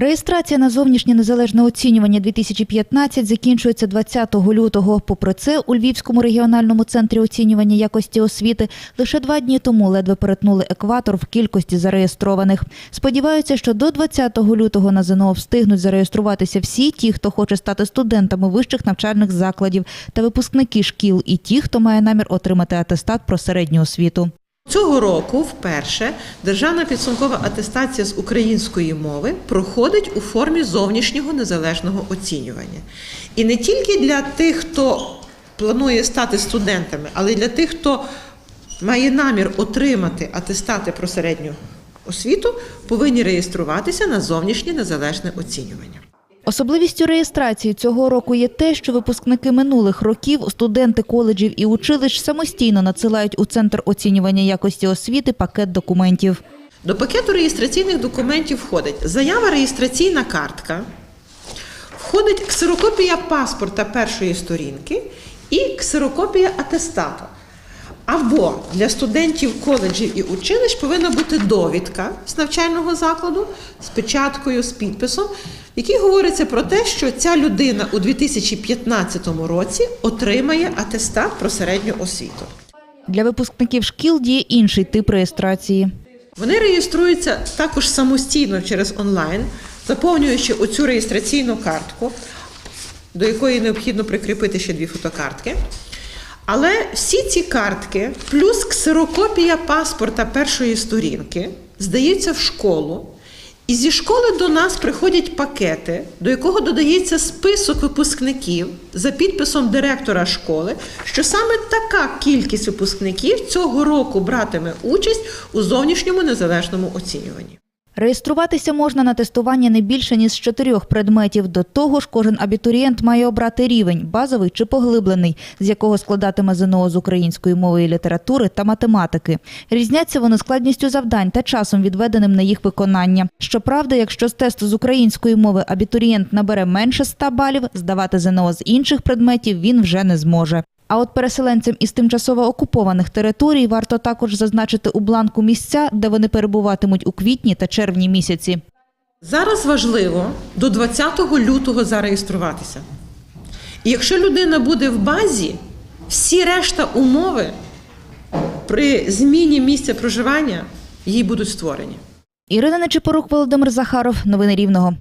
Реєстрація на зовнішнє незалежне оцінювання 2015 закінчується 20 лютого. Попри це, у Львівському регіональному центрі оцінювання якості освіти лише два дні тому ледве перетнули екватор в кількості зареєстрованих. Сподіваються, що до 20 лютого на ЗНО встигнуть зареєструватися всі ті, хто хоче стати студентами вищих навчальних закладів та випускники шкіл, і ті, хто має намір отримати атестат про середню освіту. Цього року вперше державна підсумкова атестація з української мови проходить у формі зовнішнього незалежного оцінювання. І не тільки для тих, хто планує стати студентами, але й для тих, хто має намір отримати атестати про середню освіту, повинні реєструватися на зовнішнє незалежне оцінювання. Особливістю реєстрації цього року є те, що випускники минулих років, студенти коледжів і училищ самостійно надсилають у центр оцінювання якості освіти пакет документів. До пакету реєстраційних документів входить заява реєстраційна картка, входить ксерокопія паспорта першої сторінки і ксерокопія атестату. Або для студентів коледжів і училищ повинна бути довідка з навчального закладу з печаткою, з підписом, в якій говориться про те, що ця людина у 2015 році отримає атестат про середню освіту. Для випускників шкіл діє інший тип реєстрації. Вони реєструються також самостійно через онлайн, заповнюючи оцю реєстраційну картку, до якої необхідно прикріпити ще дві фотокартки. Але всі ці картки, плюс ксерокопія паспорта першої сторінки, здаються в школу. І зі школи до нас приходять пакети, до якого додається список випускників за підписом директора школи, що саме така кількість випускників цього року братиме участь у зовнішньому незалежному оцінюванні. Реєструватися можна на тестування не більше ніж з чотирьох предметів. До того ж, кожен абітурієнт має обрати рівень базовий чи поглиблений, з якого складатиме ЗНО з української мови і літератури та математики. Різняться вони складністю завдань та часом відведеним на їх виконання. Щоправда, якщо з тесту з української мови абітурієнт набере менше 100 балів, здавати ЗНО з інших предметів він вже не зможе. А от переселенцям із тимчасово окупованих територій варто також зазначити у бланку місця, де вони перебуватимуть у квітні та червні місяці. Зараз важливо до 20 лютого зареєструватися. І якщо людина буде в базі, всі решта умови при зміні місця проживання їй будуть створені. Ірина Нечипорук, Володимир Захаров. Новини Рівного.